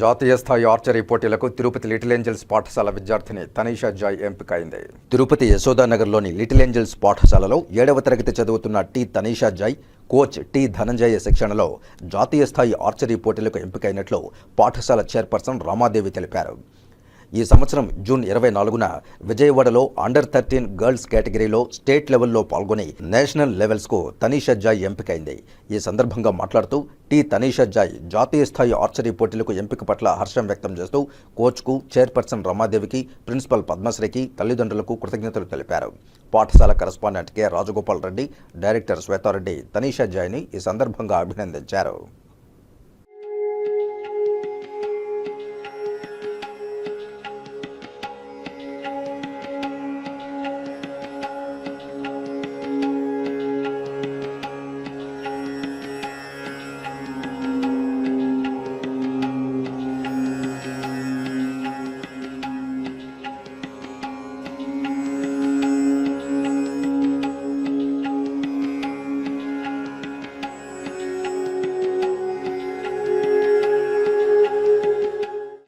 జాతీయ స్థాయి ఆర్చరీ పోటీలకు తిరుపతి లిటిల్ ఏంజల్స్ పాఠశాల విద్యార్థిని తనీషా జాయ్ ఎంపికైంది. తిరుపతి యశోదానగర్లోని లిటిల్ ఏంజల్స్ పాఠశాలలో ఏడవ తరగతి చదువుతున్న T Tanisha Joy coach T Dhananjaya శిక్షణలో జాతీయ స్థాయి ఆర్చరీ పోటీలకు ఎంపికైనట్లు పాఠశాల చైర్పర్సన్ రామాదేవి తెలిపారు. ఈ సంవత్సరం జూన్ ఇరవై నాలుగున విజయవాడలో అండర్ థర్టీన్ గర్ల్స్ కేటగిరీలో స్టేట్ లెవెల్లో పాల్గొని నేషనల్ లెవెల్స్కు తనీషా జాయ్ ఎంపికైంది. ఈ సందర్భంగా మాట్లాడుతూ టి తనీషా జాయ్ జాతీయ స్థాయి ఆర్చరీ పోటీలకు ఎంపిక పట్ల హర్షం వ్యక్తం చేస్తూ కోచ్కు చైర్పర్సన్ రమాదేవికి ప్రిన్సిపల్ పద్మశ్రీకి తల్లిదండ్రులకు కృతజ్ఞతలు తెలిపారు. పాఠశాల correspondent K. Rajagopal Reddy director Shweta Reddy Tanisha జాయ్ని ఈ సందర్భంగా అభినందించారు.